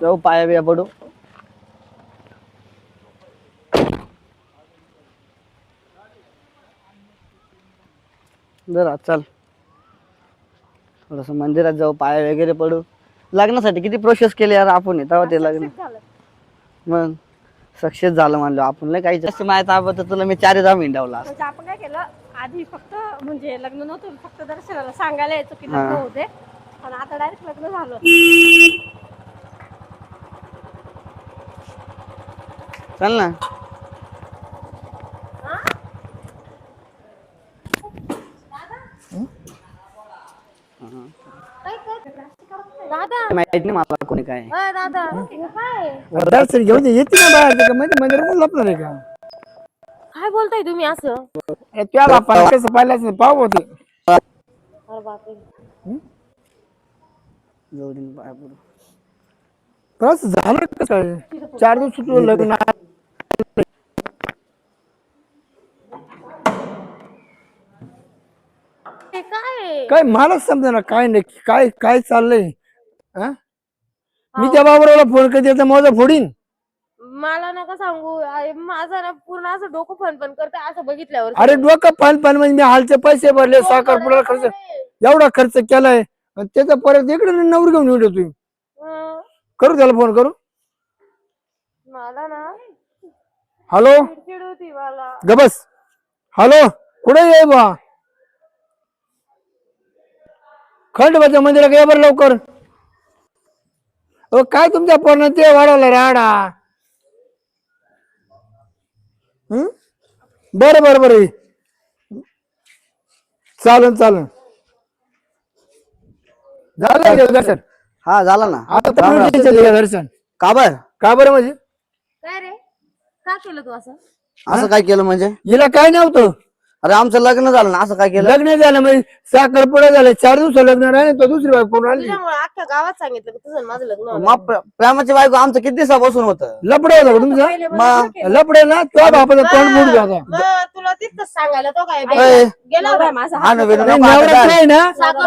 जाऊ पाया बिया पडू. जरा चल. थोडस मंदिरात जाऊ पाया वगैरे पडू. लग्नासाठी किती प्रोसेस केली यार आपण तेव्हा ते लग्न. मग सक्सेस झालं म्हणलो आपण काही जास्त माहिती आपण तर तुला मी चार धाम हिंडावला म्हणजे आपण काय केलं आधी फक्त म्हणजे लग्न नव्हतं फक्त दर्शनाला सांगायला यायचो की लग्न. होते पण आता डायरेक्ट लग्न झालं. चल ना. दादा. माहीत नाही मला कोणी काय दादा. हे काय घेऊन ये. येते ना बाहेर. ते का म्हणजे मंदिरात लपणार आहे का? काय बोलताय तुम्ही असं? अरे त्याला पाहिलं कसं पाहिलंच नाही पाहू होते. अरे बापरे. जाऊ दे ना पाया पडू बस झालं कसं काय? चार दिवस सुटलं लग्न हे काय? काय मलाच समजा ना काय नाही काय काय चाललंय? हा? मी त्या बाबराला फोन करते त्याचा माझा फोडीन. मला नका सांगू. माझं ना पूर्ण असं डोकं फन फन करत असं बघितल्यावर. अरे डोकं पान पान म्हणजे मी हालचे पैसे भरले साखर पुढे खर्च एवढा खर्च केलाय. आणि त्याचा परत इकडे नवर घेऊन येऊ तुम्ही. करू त्याला फोन करू? मला ना हॅलो चिडचिड होती मला. गबस हॅलो कुठे ये बा खंडोबाच्या मंदिरात या बरं लवकर. अहो काय तुमच्या पोरानं ते वाढवलं राडा हं? बरं बरं बरं. चालन चालन. झालं का दर्शन? हा झाला ना. आता तर राम राम. दर्शन? का बर? का बरं म्हणजे? काय रे? का केलं तू असं? असं काय केलं म्हणजे? हिला काय नव्हतं. अरे आमचं लग्न झालं ना असं काय केलं? लग्न झालं म्हणजे साखरपुडा झालं चार दिवस लग्न राहिले तो दुसरी बाई करून आणली? तुझ्यामुळे अख्ख्या गावात सांगितलं की तुझं आणि माझं लग्न होणार. मग प्र- प्रेमाची बायको आमचं किती दिवसापासून होतं? लपड होता का तुमचा? मग. लपडे ना तो बापाचा तोंड फुट जाता मग तुला तिथंच सांगायला तो काय अय, गेला होता? माझा हा नवीन नाही, नको आता नवरा काय. नाही ना?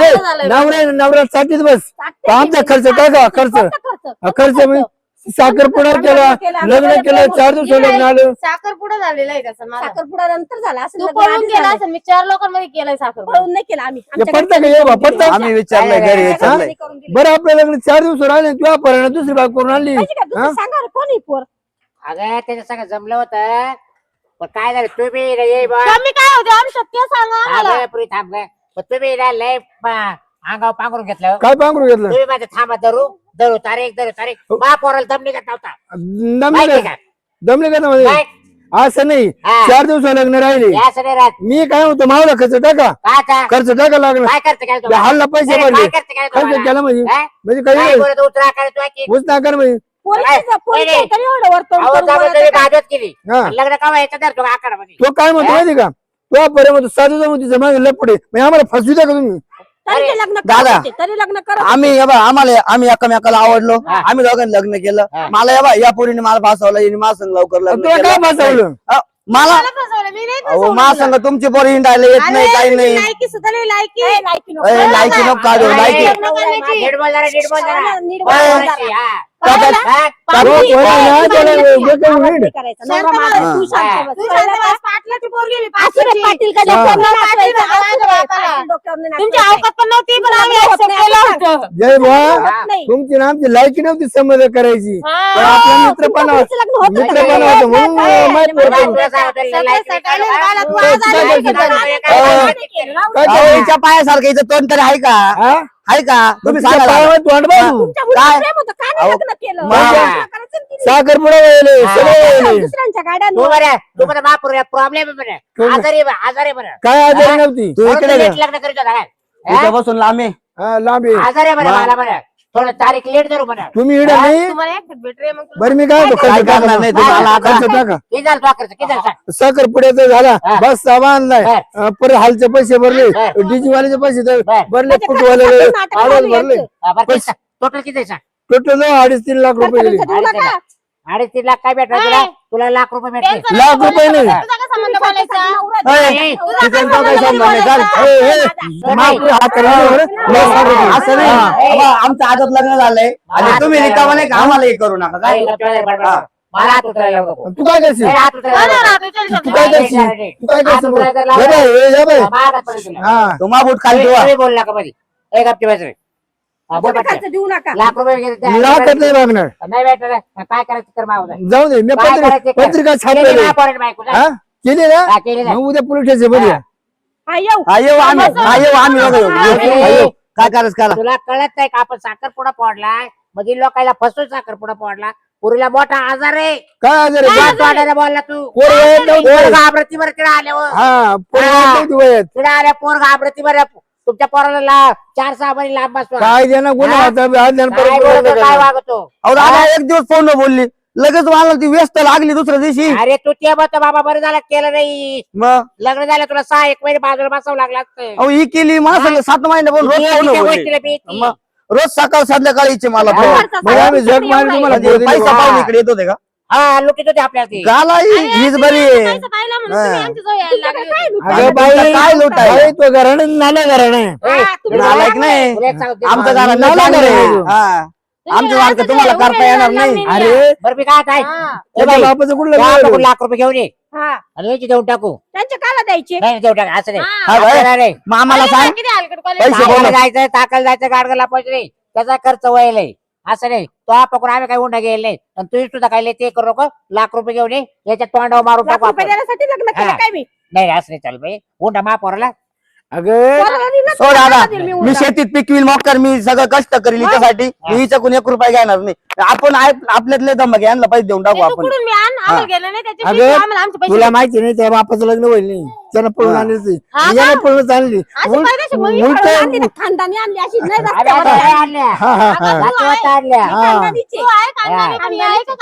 ए, झालाय नवरा नवरा साठीच बस. तो आमचा खर्च टाका खर्च. हा, खर्च मी साखरपुडा केला लग्न केलं चार दिवस लग्न आलं. साखरपुडा झालेला आहे त्याचा. साखरपुडा नंतर झाला असं तू पळून गेला असं मी चार लोकांमध्ये केलाय साखरपुडा पळून नाही केला आम्ही. पडतं का? ये बा पडतं. आम्ही विचारलंय घरी विचारलंय बरं आपलं लग्न चार दिवस राहिले तुझ्या पर्यंत दुसरी बाग करून आणली. दुसरं सांगा कोण पोर? अगं त्याच्या सगळं जमलं होतं. पण काय झालं? तुम्ही इकडे ये बा. कमी काय होते? आमच्यात ते सांगा आम्हाला. पुरी थांब तुम्ही लय अंगावर पांघरून घेतलं. काय पांघरू घेतलं? तुम्ही माझं थांबा धरू धरू तारीख धरू तारीख. बा पोराला दम निघत नव्हता? दमले माहिती का? का? दमले का म्हणजे काय? असं नाही. हा. चार दिवस लग्न राहिले. या मी काय होतो मावला खर्च टाका. काय आता? खर्च टाका लागला. काय करते काय हल्ला पैसे भरले. काय करते काय खर्च तुम्हाला? केला म्हणजे? काय? म्हणजे काय काही बोलत उतरा काय तू नाकार म्हणजे. पोरीचं- पोरीचं नाही, तरी एवढं वरतून? अहो, करून जबरदस्ती बोलायचं का? भाजत केली. हा. लग्न का व्हायचं तर तो आकारामध्ये. तो काय म्हणतो माहिती का? तो पर्यंत साधू जाऊन तिचं माझं लपडे म्हणजे आम्हाला फसू द्या का तुम्ही? तरी ते लग्न करत दादा. होते, तरी लग्न करत आम्ही हे बघ, आम्हाला आम्ही एकमेकाला आवडलो. आम्ही दोघांनी लग्न केलं. मला या बा या पोरीने मला फासवलं हिने मला संग लवकर लग्न तुला काय केलं. फसवलं अ, मला मला फसवलं मी नाही अहो फसवलं मा तुला. संग तुमची पोरी हिंडायला येत नाही काही अरे, नाही लायकी सुद्धा नाही लायकी ए, लायकी नको. लायकी नको काढू लायकी. नीट नीट नीट. हा. पाटील तुमची. अवकात पण नव्हती पण आम्ही accept केलं होतं. जय बा होत नाही. तुमची ना आमची लायकी नव्हती संबंध करायची. हा. पण आपला लग्न होतं होतं. म्हणून माहीत पडतं. हो, काय? हिच्या पायासारखं हिचं तोंड तरी आहे का? हा? आहे का तुम्ही सांगा. तुमच्या मुलीचं काय? प्रेम होतं, का नाही अहो, लग्न केलं? मग- लग्न करायचं ना तिने. साखरपुडा वळले हा. सगळे वळले. दुसऱ्यांच्या गाड्या तू बरं तू बरं महापूर प्रॉब्लेम आहे बरं आजारी आहे आजारी आहे बरं काय आजारी नव्हती तू म्हणून इकडे तू ये. लेट लग्न करीत होता काय हा? इथं बसून लांबे हा, लांब आहे. आजारी आहे बरं मला बरं थोडं तारीख लेट धरू बरं तुम्ही इकडे नाही? तुम्हाला एकटं भेट रे मग तुला- बरं मी काय करणार? नाही आता. खर्च टाका किती झालं तो खर्च किती झालं सांग साखरपुड्याचा झाला. हा. बस सामान बर. परत हालचे पैसे भरले. बर. डीजी वाल्याचे पैसे तर बर. भरले फुटवाले चालू भरले. हा, बरं किती टोटल किती आहे सांग? टोटल अडीच तीन लाख रुपये गेले. अडीच तीन लाख काय भेटणार तुला? तुला लाख रुपये भेटले त्यांचं लाख रुपये नाही. असं नाही. हा. आमचं आदत लग्न झालंय. आणि तुम्ही रिकामा नाही का? आम्हाला हे करू नका. काय? मला. तू काय करशील? हा तू काय. करशील? तू काय करशील? उचलायला ये लावा. बाय, ए, ये बाय. मागात पडेल तुला. हा. तो माबूट खाली तुम्ही बोल नका मध्ये एक हप्ते बस रे. हा, बोल खोटं पटकन. खर्च देऊ नका. लाख रुपये वगैरे द्या. लाखात नाही मागणार. नाही भेटणार. आहे. काय करायचं कर मागवलं. जाऊ दे मी पत्रिका कर. केली ना. हा केली. मग उद्या पोलीस स्टेशनमध्ये या. हा येऊ हा येऊ आम्ही हा येऊ आम्ही दोघं येऊ. येऊ. हा, येऊ. काय करायचं करा तुला कळत नाही का आपण साखरपुडा फोडलाय म्हणजे लोकांना फसवून साखरपुडा फोडला पुरीला मोठा आजार आहे काय आजार आहे? तोंडाने बोलला तू पोर वयात नव्हती पोर वयात. घाबरती बरं तिला आल्यावर हा पोर हा. वयात नव्हती वयात. तिला आल्या पोर घाबरती बरं तुमच्या पोराला ला- चार सहा महिने लांब बसवा काय देणं गुन्हा? आता आज देणं काय परत बोलतो बोलायचं काय का? वागतो अहो दादा एक दिवस फोन बोलली लगेच मला ती व्यस्त लागली दुसऱ्या दिवशी अरे तू ते म्हणतो बाबा बरं झालं केलं नाही मग लग्न झालं तुला सहा एक महिने बाजूला बसावं लागलं असतं अहो ही केली मला सांगितलं सात महिने बोल रोज. गोष्टीला भीती. मग रोज सकाळ संध्याकाळी इच्छे मला हा. फोन. मग आम्ही जग मारून तुम्हाला म्हणजे. पैसा. पाहून इकडे येत होते का हा लुटीत होते ते गाला हीच बरी आहे. अगं बाई तुमचं काय लुटाय बाई, तो घराणं नाला घराणं आहे. हा, नालायक नाही तुला एक सांगते आमचं नाला चांगलं आहे. हा. आमच्या सारखं तुम्हाला करता येणार नाही. अरे बरं मी काय. हा. त्याच्या बाई, बापाचं कुठलं त्या लाख रुपये घेऊन ये. हा. आणि याची देऊन टाकू. त्यांचे काला द्यायचे? नाही देऊन टाक असं नाही. हा. काय? असं नाही. मग आम्हाला अरे, सांग. पैसे जायचं टाकायला जायचं गाडगला पैसे नाही. त्याचा खर्च व्हायलाय असं नाही. तो आपण आम्ही काही उंडा गेले नाही. आणि तुम्ही सुद्धा काय ते करू नको. लाख रुपये घेऊन ये. याच्यात तोंडावर मारून लाख टाकू रुपये आपण. देण्यासाठी लग्न केलं हा. काय मी? नाही असं नाही चालू भाई उंडा महापौराला अगं मी. शेतीत पिकवील मोकर मी सगळं कष्ट करील हिच्यासाठी. मी हिच्याकडून एक रुपया घेणार नाही. आपण आपल्यातले धमक यांना पैसे देऊन टाकू आपण. कुठून मी आण? आम्हाला गेलं नाही त्याच्या अगं, पिशवी आम्हाला आमचे पैसे तुला माहिती नाही त्या बापाचं लग्न होईल नाही. त्यानं पळून हा. आणली ती हा का? यानं पळून आणली. अशी पाहिजे मग मी उलट पळून आणली ना, खानदानी आणली अशी नाही रस्त्यावर आणली. हा हा हा. हा. खानदानीची. तू आहे खानदानी पण आहे का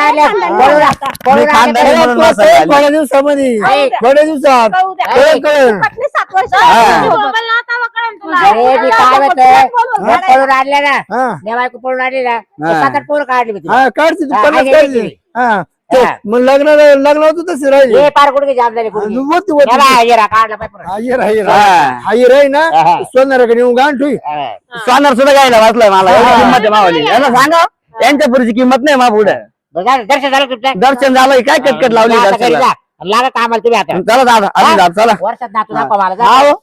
आहे? मी. म्हणून. थोड्या दिवसामध्ये. थोड्या दिवसात. कळेल कळेल. वर्ष तू बोंबलला आता वा कळेल तुला. अरे मी काय म्हणतोय मग पळून आणल्या ना हा नेवायको पळून आणली ना हा. सात आठ पोरं काढली मी तिला. हा काढते तू हा, पन्नास आहे, काढते आहे. हा ते, हा. मग लग्न लग्न होतं तसे राहिले हे पार गुडघे जाम झाले गुडघे होती होती याला हिरा काढला पाय पुढं. हायर हायर हा. हायर आहे ना हा. सोनाराकडे येऊन गाण ठुई हा. सोनार सुद्धा घ्यायला वाचलाय मला एवढी हा. किंमत आहे मावाली याला सांगा यांच्या पुढची किंमत नाही मा पुढे बरं झालं, दर्शन झालं तुमचं दर्शन झालं काय कटकट लावली आता घरी दर्शनाला. जा. लागा कामाला तुम्ही आता चला दादा आधी जा चला वर्षात नातू दाखवा मला हा जा हो.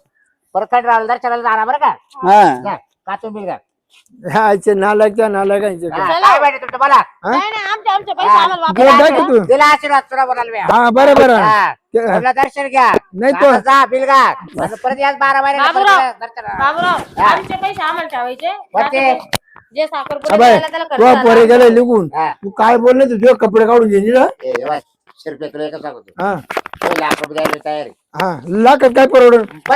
परत काय राहिलं दर्शनाला जाणार बरं का हा. जा, काचून बिल का हा नालायक नालायकांचे हा, काय पाहिजे तुमचं मला नाही नाही आमचे आमचे पैसे हा. आम्हाला गेला वापस दाखव तू दिला आशीर्वाद तुला बोलायला वेळ. हा बरं बरं हा. ते- म्हटलं दर्शन घ्या नाही तो- आता जा बिल का आणि परत याच बारा महिने बाबूराव. दर्शनाला. बाबूराव आमचे पैसे आम्हाला ठेवायचे कोणते? जे साखर अबे, त्याला तो खर्च पोरे झाला. गेला निघून हा. तू काय बोलले तू तुझे कपडे काढून घेणे ना ए, हे तुला एकच सांगतो हा तो लाख रुपये द्यायला तयार आहे. हा लाखात काय परवडून ना?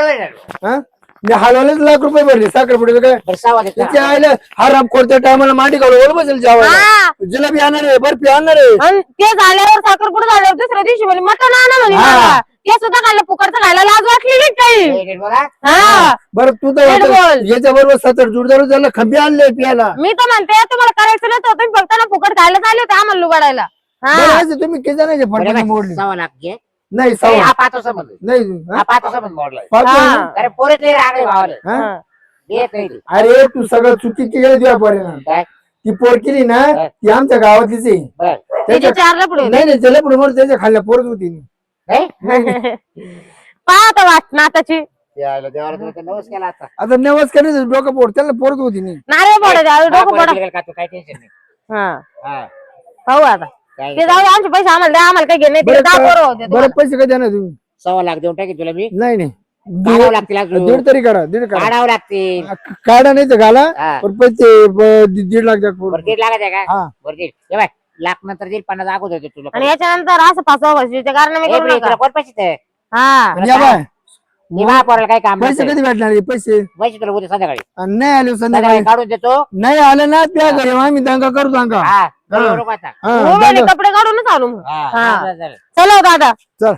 हा मी हलवालेच लाख रुपये भरले साखर पुढे काय बरं, सहा वाजता त्याच्या आईला हराम खोडच्या टायमाला मांडी काढून ओढ बसेल जेवायला हा. जिलेबी आणणार आहे बर्फी आणणार आहे आणि ते झाल्यावर साखरपुडा झाल्यावर दुसऱ्या दिवशी म्हणे मटण आणा म्हणे हा. मला. ते सुद्धा खाल्लं फुकटचं खायला लाज वाटली नाही काही नीट बोला. हा बरं तू नीट तर बोल. याच्या बरोबर सतर जुडदार झालं खंबी आणले पियाला मी तर म्हणते तुम्हाला करायचं नाही तर तुम्ही फक्त ना फुकट खायला चालले होते आम्हाला लुबाडायला हा. तुम्ही किती जणांचे बाई, मोडले? सहा लाख घे. नाही सहा हा पाच संबंध नाही हा हा? पाच संबंध मोडलाय. पाच हा. जण? अरे पोरे ते रागले भावाले. हा? नाही ते. अरे तू सगळं चुकी केली तुझ्या पोरीनं काय? ती पोर केली ना. ती आमच्या गावातलीच आहे. बर. त्याचे चारला पुढे नाही नाही त्याला पुढे म्हणून त्याच्या खाल्ल्या पोरच होती नाही पहा आता वाट नाताची. देवाला देवाला तुला तर नवस केला आता. आता नेवास करायचं डोकं पोर त्याला पोरच होती नाही डोकं पोरं पडा गेलं का तू? काय टेन्शन नाही. हा. हा. पाहू आता. काय ते जाऊ दे, आमचे पैसे आम्हाला द्या आम्हाला काही घेणे ते बरं दहा का- पोरं होते बरं पैसे काय देणार तुम्ही? सव्वा लाख देऊन टाकी तुला मी. नाही नाही. काढावं लागतील अजून. दीड तरी करा दीड करा. काढावं लागतील. काढा नाही तर घाला. हा. पण पैसे ब- दीड दीड लाख द्या पोर. बरं दीड लागत आहे का? हा. बरं दीड हे बाय लाख नंतर दीड पन्नास अगोदर देतो तुला. आणि याच्यानंतर असं फसवा फसवीचे कारण मी ए, करू बरे, नका. तुला कोण पैसे दे? हा. आणि या बाय. मी बा पोराला काय काम पैसे नसेल. कधी भेटणार हे पैसे? पैसे तुला उद्या संध्याकाळी. आणि नाही आले संध्याकाळी. संध्याकाळी काढून देतो. नाही आले ना त्या घरी मग आम्ही दंगा करू दंगा. हा घरी येऊ नको आता. हा, हो म्हणे, दंगा. कपडे काढूनच आलो मग. हा, हा. चलो दादा. चल.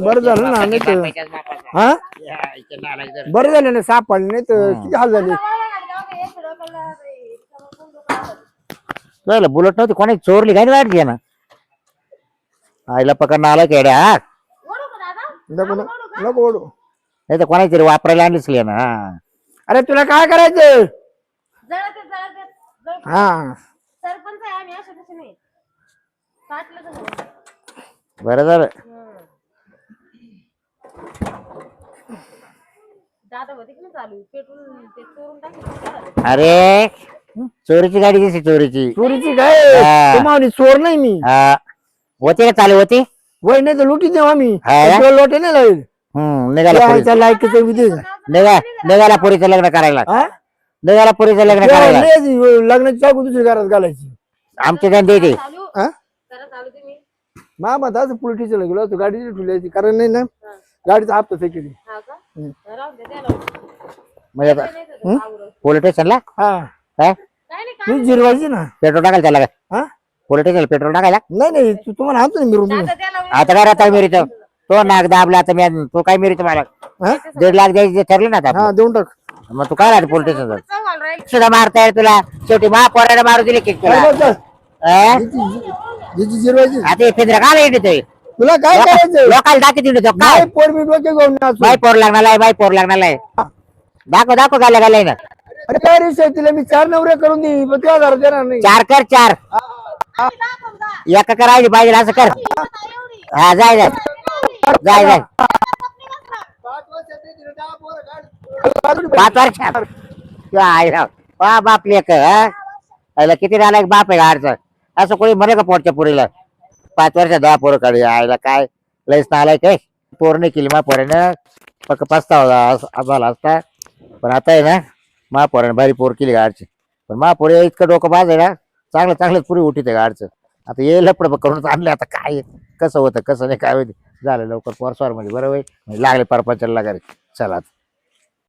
बरं झालं ना नाही तर पैशाचं मापाचं. हा? या, इथे नालायक जरा. बरं झालं ना सापडले नाही तर किती हाल झाले? बुलट नव्हती कोणी चोरली काय वाटली ना? आईला पकडणं आलं केड्या हा? नको नको नको ओढू. नाही तर कोणाची तरी वापरायला आणलीच ना? हा अरे तुला काय करायचं जळते जळते जळते. हा. सरपंच आहे आम्ही असे तसे नाही काटलं तर झालं. बरं झालं. दादा होते की नाही चालू पेट्रोल ते चोरून टाकलं अरे चोरीची गाडी दिसली चोरीची. चोरीची काय? हा. तुम्हाला चोर नाही मी. हा. होती का चालू होती? वय नाही तर लुटी देऊ आम्ही. हा? लोटे नाही लागेल हम्म निघाला पुरी त्या लायकीचं विधी. निघा निघाला पुरीचं लग्न करायला. हा? निघाला पुरीचं लग्न करायला. लग्नाची चाकू दुसरी घरात घालायची. आमचे धंदे ते चालू हा? करा चालू तुम्ही मामा असं पोलीस स्टेशनला गेलो होतो गाडी ठेवली कारण नाही ना गाडीचा हप्ता फेकली हा का? राहून दे द्यायला म्हणजे आता ते. पोलीस स्टेशनला हा. काय नाही काय जिरवायची ना. पेट्रोल टाकायला त्याला काय स्टेशनला पेट्रोल टाकायला? नाही नाही तू तुम्हाला आणतो ना मिरून आता काय राहता मिरीत तो नाक दाबला आता मी तो काय मिरीत मला? हा? दीड लाख द्यायचे ठरले ना आता हा देऊन टाक. मग तू काय राहते राहील. सुद्धा मारता येईल तुला. शेवटी महापोराला मारू दिली की तुला. काय बोलतोस? जिची जिरवायची. आता हे पिंजरा का येतोय तुला काय करायचं? लोकांना दाखवत येतो काय काय पोर मी डोके घेऊन नाचू. बाई पोर लागणार आहे बाई पोर लागणार आहे. दाखव दाखव गाल्या गाल्या ना. अरे काय रिक्षा तिला मी चार नवरे करून देईन पण तुला हजार देणार नाही. चार कर चार. एका करायची पाहिजे असं कर. हा जाय जाय. जाय जाय. पाच वर्षात राव. बाप लेक आईला किती राहिला एक बाप आहे गाडचं असं कोणी म्हणे का पोटच्या पुरीला? पाच वर्षात दहा पोरं काढू आईला काय? लयच नालाय काय पोर नाही केली महापोरानं फक्त पस्तावला झाला असता. पण आता आहे ना महापोरानं भारी पोर केली गाडची पण महापोर इतकं डोकं बाज आहे ना चांगलं चांगलंच पुरी उठीत आहे गाडचं. आता ये लपड करून आणलं आता काय? कसं होतं कसं नाही काय होतं झालं लवकर पोरस्वार बरोबर बरं होईल म्हणजे लागले परपंचाला लागारे चला आता.